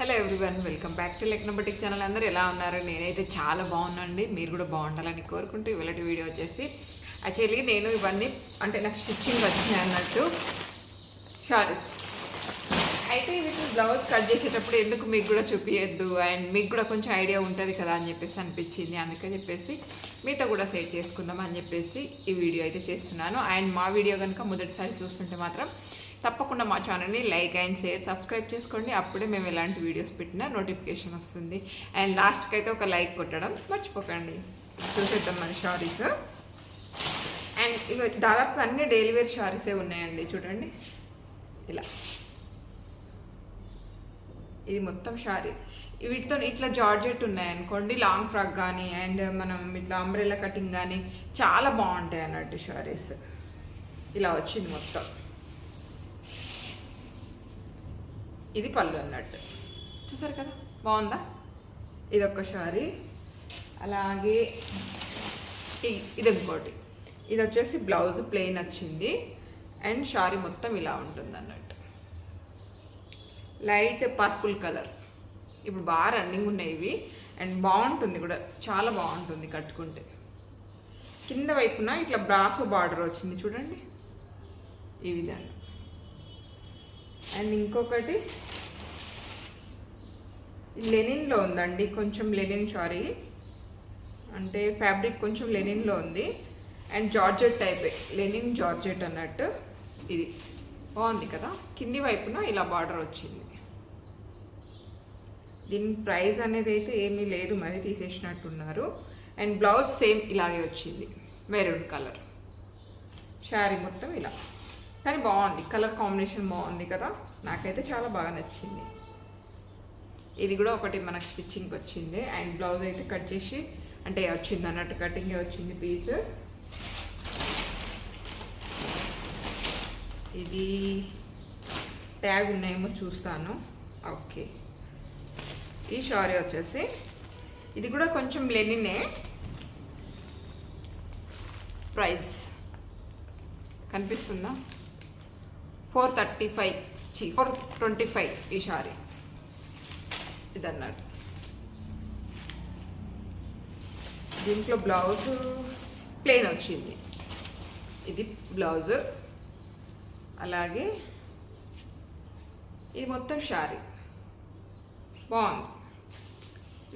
Hello everyone welcome back to లెక్నబటిక్ channel అందరూ ఎలా ఉన్నారు? నేనైతే చాలా బాగున్నాండి మీరు కూడా బాగుండాలని కోరుకుంటూ ఇవాళ వీడియో వచ్చేసి యాక్చువల్లీ నేను ఇవన్నీ అంటే నాకు స్టిచ్చింగ్ వచ్చినాయి అన్నట్టు. షారీస్ అయితే ఇది బ్లౌజ్ కట్ చేసేటప్పుడు ఎందుకు మీకు కూడా చూపించద్దు అండ్ మీకు కూడా కొంచెం ఐడియా ఉంటుంది కదా అని చెప్పేసి అనిపించింది. అందుకని చెప్పేసి మీతో కూడా షేర్ చేసుకుందాం అని చెప్పేసి ఈ వీడియో అయితే చేస్తున్నాను. అండ్ మా వీడియో కనుక మొదటిసారి చూస్తుంటే మాత్రం తప్పకుండా మా ఛానల్ని లైక్ అండ్ షేర్ సబ్స్క్రైబ్ చేసుకోండి. అప్పుడే మేము ఎలాంటి వీడియోస్ పెట్టినా నోటిఫికేషన్ వస్తుంది. అండ్ లాస్ట్కి అయితే ఒక లైక్ కొట్టడం మర్చిపోకండి. చూసేద్దాం మన షారీస్ అండ్ ఇవి దాదాపు అన్ని డైలీ వేర్ షారీసే ఉన్నాయండి. చూడండి. ఇలా. ఇది మొత్తం షారీ వీటితో ఇట్లా జార్జెట్ ఉన్నాయనుకోండి లాంగ్ ఫ్రాక్ కానీ అండ్ మనం ఇట్లా అంబ్రెల్లా కటింగ్ కానీ చాలా బాగుంటాయి అన్నట్టు షారీస్ ఇలా వచ్చింది మొత్తం. ఇది పళ్ళు అన్నట్టు. చూసారు కదా? బాగుందా? ఇది ఒక శారీ. అలాగే ఇది ఇంకోటి ఇది వచ్చేసి బ్లౌజ్ ప్లెయిన్ వచ్చింది అండ్ షారీ మొత్తం ఇలా ఉంటుంది అన్నట్టు. Light purple colour. ఇప్పుడు బాగా రన్నింగ్ ఉన్నాయి ఇవి. అండ్ బాగుంటుంది కూడా. చాలా బాగుంటుంది కట్టుకుంటే. కింద వైపున ఇట్లా బ్రాసో బార్డర్ వచ్చింది చూడండి. ఈ విధంగా. అండ్ ఇంకొకటి లెనిన్లో ఉందండి కొంచెం లెనిన్ సారీ అంటే ఫ్యాబ్రిక్ కొంచెం లెనిన్లో ఉంది. And georgette type linen georgette అన్నట్టు ఇది. బాగుంది కదా? కింది వైపున ఇలా బార్డర్ వచ్చింది. దీని ప్రైస్ అనేది అయితే ఏమీ లేదు మరి తీసేసినట్టున్నారు. అండ్ బ్లౌజ్ సేమ్ ఇలాగే వచ్చింది మెరూన్ కలర్. శారీ మొత్తం ఇలా. కానీ బాగుంది. కలర్ కాంబినేషన్ బాగుంది కదా. నాకైతే చాలా బాగా నచ్చింది. ఇది కూడా ఒకటి మనకు స్టిచ్చింగ్కి వచ్చింది. అండ్ బ్లౌజ్ అయితే కట్ చేసి అంటే వచ్చింది అన్నట్టు కటింగ్ వచ్చింది పీస్. ఇది ట్యాగ్ ఉన్నాయేమో చూస్తాను. ఓకే. ఈ షారీ వచ్చేసి ఇది కూడా కొంచెం లెనినే. ప్రైస్. కనిపిస్తుందా? Four thirty five. చి ఫోర్ ట్వంటీ ఫైవ్ ఈ సారీ. ఇదన్నట్టు దీంట్లో బ్లౌజ్ ప్లెయిన్ వచ్చింది. ఇది బ్లౌజ్. అలాగే ఇది మొత్తం షారీ బాగుంది.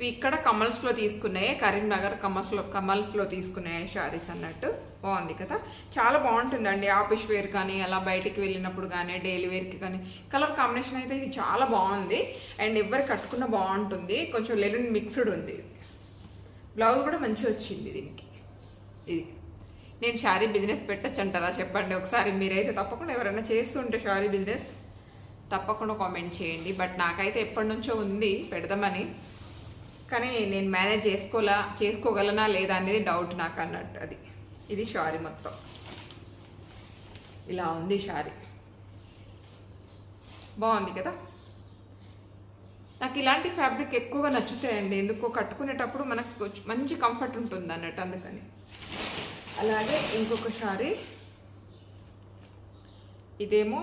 ఇక్కడ కమల్స్లో తీసుకున్నాయి కరీంనగర్ కమల్స్లో కమల్స్లో తీసుకున్నాయి శారీస్ అన్నట్టు. బాగుంది కదా? చాలా బాగుంటుందండి. ఆఫీస్ వేర్ కానీ అలా బయటికి వెళ్ళినప్పుడు కానీ డైలీ వేర్కి కానీ. కలర్ కాంబినేషన్ అయితే ఇది చాలా బాగుంది. అండ్ ఎవరు కట్టుకున్న బాగుంటుంది. కొంచెం లెనిన్ మిక్స్డ్ ఉంది. బ్లౌజ్ కూడా మంచిగా వచ్చింది దీనికి. ఇది. నేను శారీ బిజినెస్ పెట్టచ్చు అంటారా చెప్పండి ఒకసారి. మీరైతే తప్పకుండా ఎవరైనా చేస్తుంటే శారీ బిజినెస్ తప్పకుండా కామెంట్ చేయండి. బట్ నాకైతే ఎప్పటి నుంచో ఉంది. పెడదామని. కానీ నేను మేనేజ్ చేసుకోలా చేసుకోగలనా లేదా అనేది డౌట్ నాకు అన్నట్టు అది. ఇది షారీ మొత్తం. ఇలా ఉంది షారీ బాగుంది కదా? నాకు ఇలాంటి ఫ్యాబ్రిక్ ఎక్కువగా నచ్చుతాయండి. ఎందుకో కట్టుకునేటప్పుడు మనకు మంచి కంఫర్ట్ ఉంటుంది అన్నట్టు అందుకని. అలాగే ఇంకొక షారీ ఇదేమో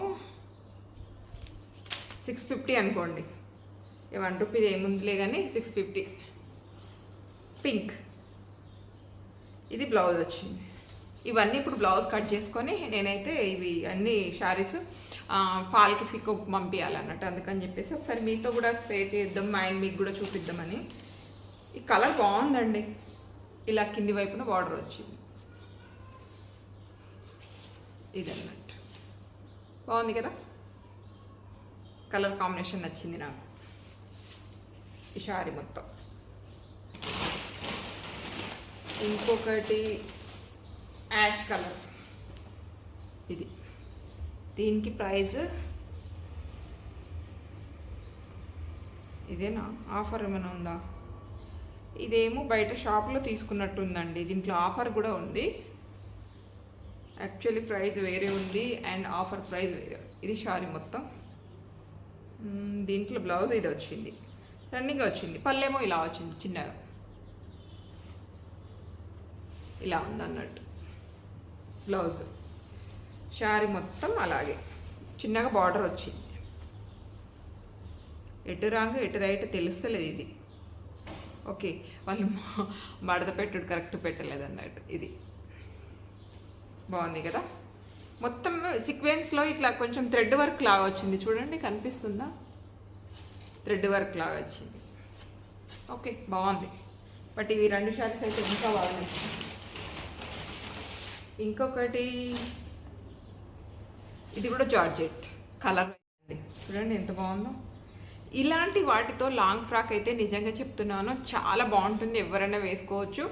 సిక్స్ ఫిఫ్టీ అనుకోండి. వన్ రూపీది ఏముందిలే కానీ సిక్స్ ఫిఫ్టీ. పింక్. ఇది బ్లౌజ్ వచ్చింది. ఇవన్నీ ఇప్పుడు బ్లౌజ్ కట్ చేసుకొని నేనైతే ఇవి అన్ని శారీస్ ఫాల్కి ఫిక్ పంపించాలన్నట్టు అందుకని చెప్పేసి ఒకసారి మీతో కూడా షేర్ చేద్దాం అండ్ మీకు కూడా చూపిద్దామని. ఈ కలర్ బాగుందండి. ఇలా కింది వైపున బార్డర్ వచ్చింది. ఇది అన్నట్టు బాగుంది కదా? కలర్ కాంబినేషన్ నచ్చింది నాకు. ఈ శారీ మొత్తం. ఇంకొకటి యాష్ కలర్. ఇది. దీనికి ప్రైస్ ఇదేనా? ఆఫర్ ఏమైనా ఉందా? ఇదేమో బయట షాప్లో తీసుకున్నట్టు ఉందండి దీంట్లో ఆఫర్ కూడా ఉంది. యాక్చువల్లీ ప్రైస్ వేరే ఉంది అండ్ ఆఫర్ ప్రైజ్ వేరే. ఇది షారీ మొత్తం. దీంట్లో బ్లౌజ్ ఇది వచ్చింది. రన్నింగ్ వచ్చింది. పళ్ళేమో ఇలా వచ్చింది చిన్నగా. ఇలా ఉంది అన్నట్టు బ్లౌజ్. శారీ మొత్తం అలాగే. చిన్నగా బార్డర్ వచ్చింది. ఎటు రాంగ్ ఎటు రైట్ తెలుస్తలేదు ఇది. ఓకే వాళ్ళు మడత పెట్టుడు కరెక్ట్ పెట్టలేదు అన్నట్టు ఇది. బాగుంది కదా? మొత్తం సీక్వెన్స్లో ఇట్లా కొంచెం థ్రెడ్ వర్క్ లాగా వచ్చింది. చూడండి కనిపిస్తుందా? థ్రెడ్ వర్క్ లాగా వచ్చింది. ఓకే బాగుంది. బట్ ఇవి రెండు శారీస్ అయితే ఇంకా బాగా ఇంకొకటి ఇది కూడా జార్జెట్. కలర్ చూడండి ఎంత బాగుందో. ఇలాంటి వాటితో లాంగ్ ఫ్రాక్ అయితే నిజంగా చెప్తున్నాను చాలా బాగుంటుంది ఎవరైనా వేసుకోవచ్చు.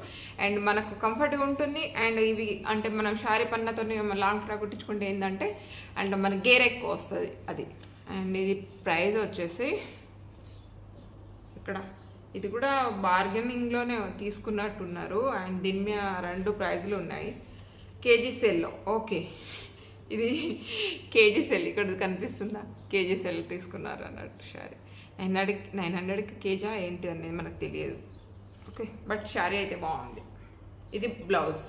అండ్ మనకు కంఫర్ట్గా ఉంటుంది. అండ్ ఇవి అంటే మనం శారీ పన్నతో లాంగ్ ఫ్రాక్ కుట్టించుకుంటే ఏంటంటే అండ్ మన గేర్ ఎక్కువ వస్తుంది అది. అండ్ ఇది ప్రైస్ వచ్చేసి ఇక్కడ. ఇది కూడా బార్గెనింగ్లోనే తీసుకున్నట్టున్నారు. అండ్ దీని మీద రెండు ప్రైజులు ఉన్నాయి. కేజీ సెల్లో. ఓకే. ఇది కేజీ సెల్. ఇక్కడ కనిపిస్తుందా? కేజీ సెల్ తీసుకున్నారు అన్నట్టు శారీ. నైన్ హండ్రెడ్ నైన్ హండ్రెడ్కి కేజా ఏంటి అనేది మనకు తెలియదు. ఓకే. బట్ శారీ అయితే బాగుంది. ఇది బ్లౌజ్.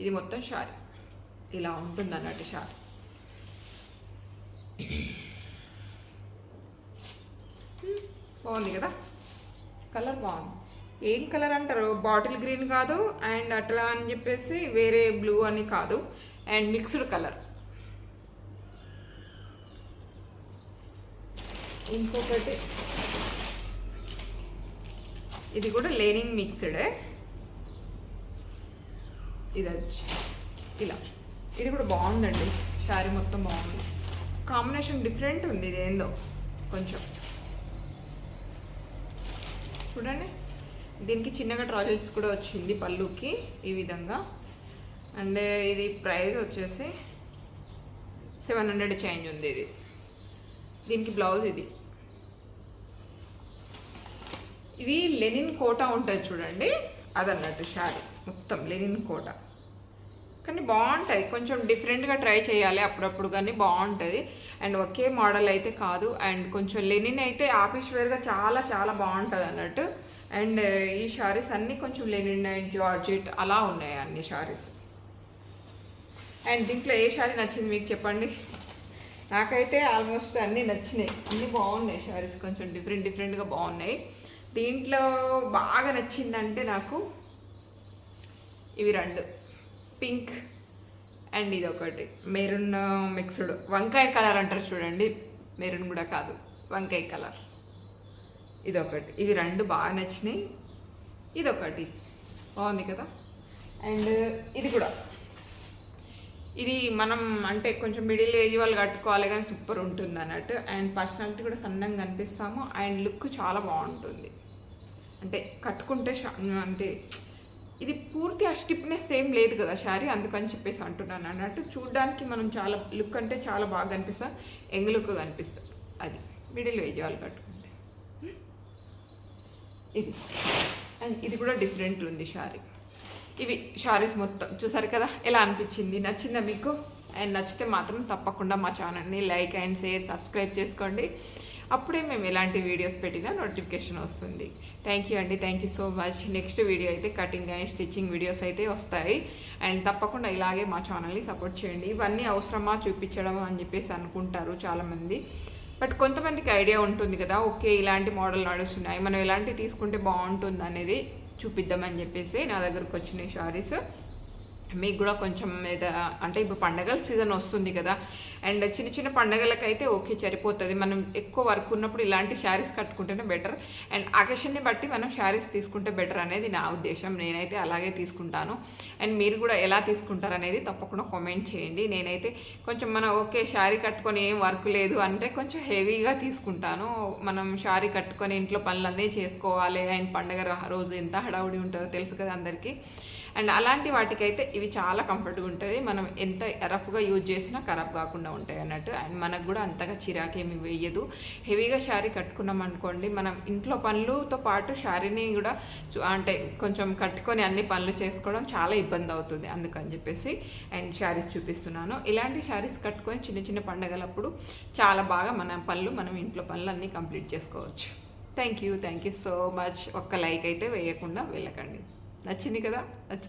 ఇది మొత్తం శారీ. ఇలా ఉంటుంది అన్నట్టు శారీ. బాగుంది కదా? కలర్ బాగుంది. ఏం కలర్ అంటారు? బాటిల్ గ్రీన్ కాదు అండ్ అట్లా అని చెప్పేసి వేరే బ్లూ అని కాదు అండ్ మిక్స్డ్ కలర్. ఇంకొకటి. ఇది కూడా లేనింగ్ మిక్స్డే. ఇది వచ్చి ఇలా. ఇది కూడా బాగుందండి. శారీ మొత్తం బాగుంది. కాంబినేషన్ డిఫరెంట్ ఉంది ఇది ఏందో కొంచెం. చూడండి. దీనికి చిన్నగా ట్రాజల్స్ కూడా వచ్చింది పళ్ళుకి ఈ విధంగా. అండ్ ఇది ప్రైస్ వచ్చేసి సెవెన్ హండ్రెడ్ చేంజ్ ఉంది ఇది. దీనికి బ్లౌజ్ ఇది. ఇది లెనిన్ కోట ఉంటుంది చూడండి. అదన్నట్టు శారీ. మొత్తం లెనిన్ కోట. కానీ బాగుంటాయి. కొంచెం డిఫరెంట్గా ట్రై చేయాలి అప్పుడప్పుడు కానీ బాగుంటుంది. అండ్ ఒకే మోడల్ అయితే కాదు. అండ్ కొంచెం లెనిన్ అయితే ఆఫీస్ వేర్గా చాలా చాలా బాగుంటుంది అన్నట్టు. అండ్ uh, ఈ శారీస్ అన్నీ కొంచెం లెనిన్ అండ్ జార్జెట్ అలా ఉన్నాయి అన్ని శారీస్. అండ్ దీంట్లో ఏ శారీ నచ్చింది మీకు చెప్పండి? నాకైతే ఆల్మోస్ట్ అన్నీ నచ్చినాయి. అన్నీ బాగున్నాయి శారీస్. కొంచెం డిఫరెంట్ డిఫరెంట్గా బాగున్నాయి. దీంట్లో బాగా నచ్చిందంటే నాకు ఇవి రెండు. పింక్ అండ్ ఇది ఒకటి మెరూన్ మిక్స్డ్. వంకాయ కలర్ అంటారు చూడండి. మెరూన్ కూడా కాదు. వంకాయ కలర్. ఇది ఒకటి ఇవి రెండు బాగా నచ్చినాయి. ఇది ఒకటి బాగుంది కదా? అండ్ ఇది కూడా. ఇది మనం అంటే కొంచెం మిడిల్ ఏజ్ వాళ్ళు కట్టుకోవాలి కానీ సూపర్ ఉంటుంది అన్నట్టు. అండ్ పర్సనాలిటీ కూడా సన్నంగా కనిపిస్తాము అండ్ లుక్ చాలా బాగుంటుంది. అంటే కట్టుకుంటే అంటే ఇది పూర్తి ఆ స్టిప్నెస్ ఏం లేదు కదా శారీ అందుకని చెప్పేసి అంటున్నాను అన్నట్టు. చూడడానికి మనం చాలా లుక్ అంటే చాలా బాగా కనిపిస్తాం యంగ్ లుక్ కనిపిస్తుంది అది మిడిల్ వేజ్ వాళ్ళు కట్టుకుంటే. ఇది. అండ్ ఇది కూడా డిఫరెంట్ ఉంది శారీ. ఇవి శారీస్ మొత్తం చూసారు కదా ఎలా అనిపించింది? నచ్చిందా మీకు? అండ్ నచ్చితే మాత్రం తప్పకుండా మా ఛానల్ని లైక్ అండ్ షేర్ సబ్స్క్రైబ్ చేసుకోండి. అప్పుడే మేము ఎలాంటి వీడియోస్ పెట్టినా నోటిఫికేషన్ వస్తుంది. థ్యాంక్ యూ అండి. Thank you so much next video అయితే కటింగ్ అండ్ స్టిచ్చింగ్ వీడియోస్ అయితే వస్తాయి. అండ్ తప్పకుండా ఇలాగే మా ఛానల్ని సపోర్ట్ చేయండి. ఇవన్నీ అవసరమా చూపించడం అని చెప్పేసి అనుకుంటారు చాలామంది. బట్ కొంతమందికి ఐడియా ఉంటుంది కదా ఓకే ఇలాంటి మోడల్ నడుస్తున్నాయి. మనం ఎలాంటి తీసుకుంటే బాగుంటుంది అనేది చూపిద్దామని చెప్పేసి నా దగ్గరకు వచ్చినాయి శారీస్ మీకు కూడా కొంచెం మీద అంటే ఇప్పుడు పండగల సీజన్ వస్తుంది కదా అండ్ చిన్న చిన్న పండగలకైతే ఓకే సరిపోతుంది. మనం ఎక్కువ వర్క్ ఉన్నప్పుడు ఇలాంటి శారీస్ కట్టుకుంటేనే బెటర్. అండ్ అకేషన్ని బట్టి మనం శారీస్ తీసుకుంటే బెటర్ అనేది నా ఉద్దేశం. నేనైతే అలాగే తీసుకుంటాను. అండ్ మీరు కూడా ఎలా తీసుకుంటారు అనేది తప్పకుండా కామెంట్ చేయండి. నేనైతే కొంచెం మన ఓకే శారీ కట్టుకొని ఏం వర్క్ లేదు అంటే కొంచెం హెవీగా తీసుకుంటాను. మనం శారీ కట్టుకొని ఇంట్లో పనులన్నీ చేసుకోవాలి. అండ్ పండగ రోజు ఎంత హడావుడి ఉంటుందో తెలుసు కదా అందరికీ. అండ్ అలాంటి వాటికైతే ఇవి చాలా కంఫర్ట్గా ఉంటుంది మనం ఎంత రఫ్గా యూజ్ చేసినా ఖరాబ్ కాకుండా ఉంటాయి అన్నట్టు. అండ్ మనకు కూడా అంతగా చిరాకేమి వేయదు. హెవీగా శారీ కట్టుకున్నాం అనుకోండి మనం ఇంట్లో పనులతో పాటు శారీని కూడా అంటే కొంచెం కట్టుకొని అన్ని పనులు చేసుకోవడం చాలా ఇబ్బంది అవుతుంది అందుకని చెప్పేసి అండ్ శారీస్ చూపిస్తున్నాను. ఇలాంటి శారీస్ కట్టుకొని చిన్న చిన్న పండగలప్పుడు చాలా బాగా మన పనులు మనం ఇంట్లో పనులు అన్నీ కంప్లీట్ చేసుకోవచ్చు. Thank you thank you so much ఒక్క లైక్ అయితే వేయకుండా వెళ్ళకండి. నచ్చింది కదా? నచ్చి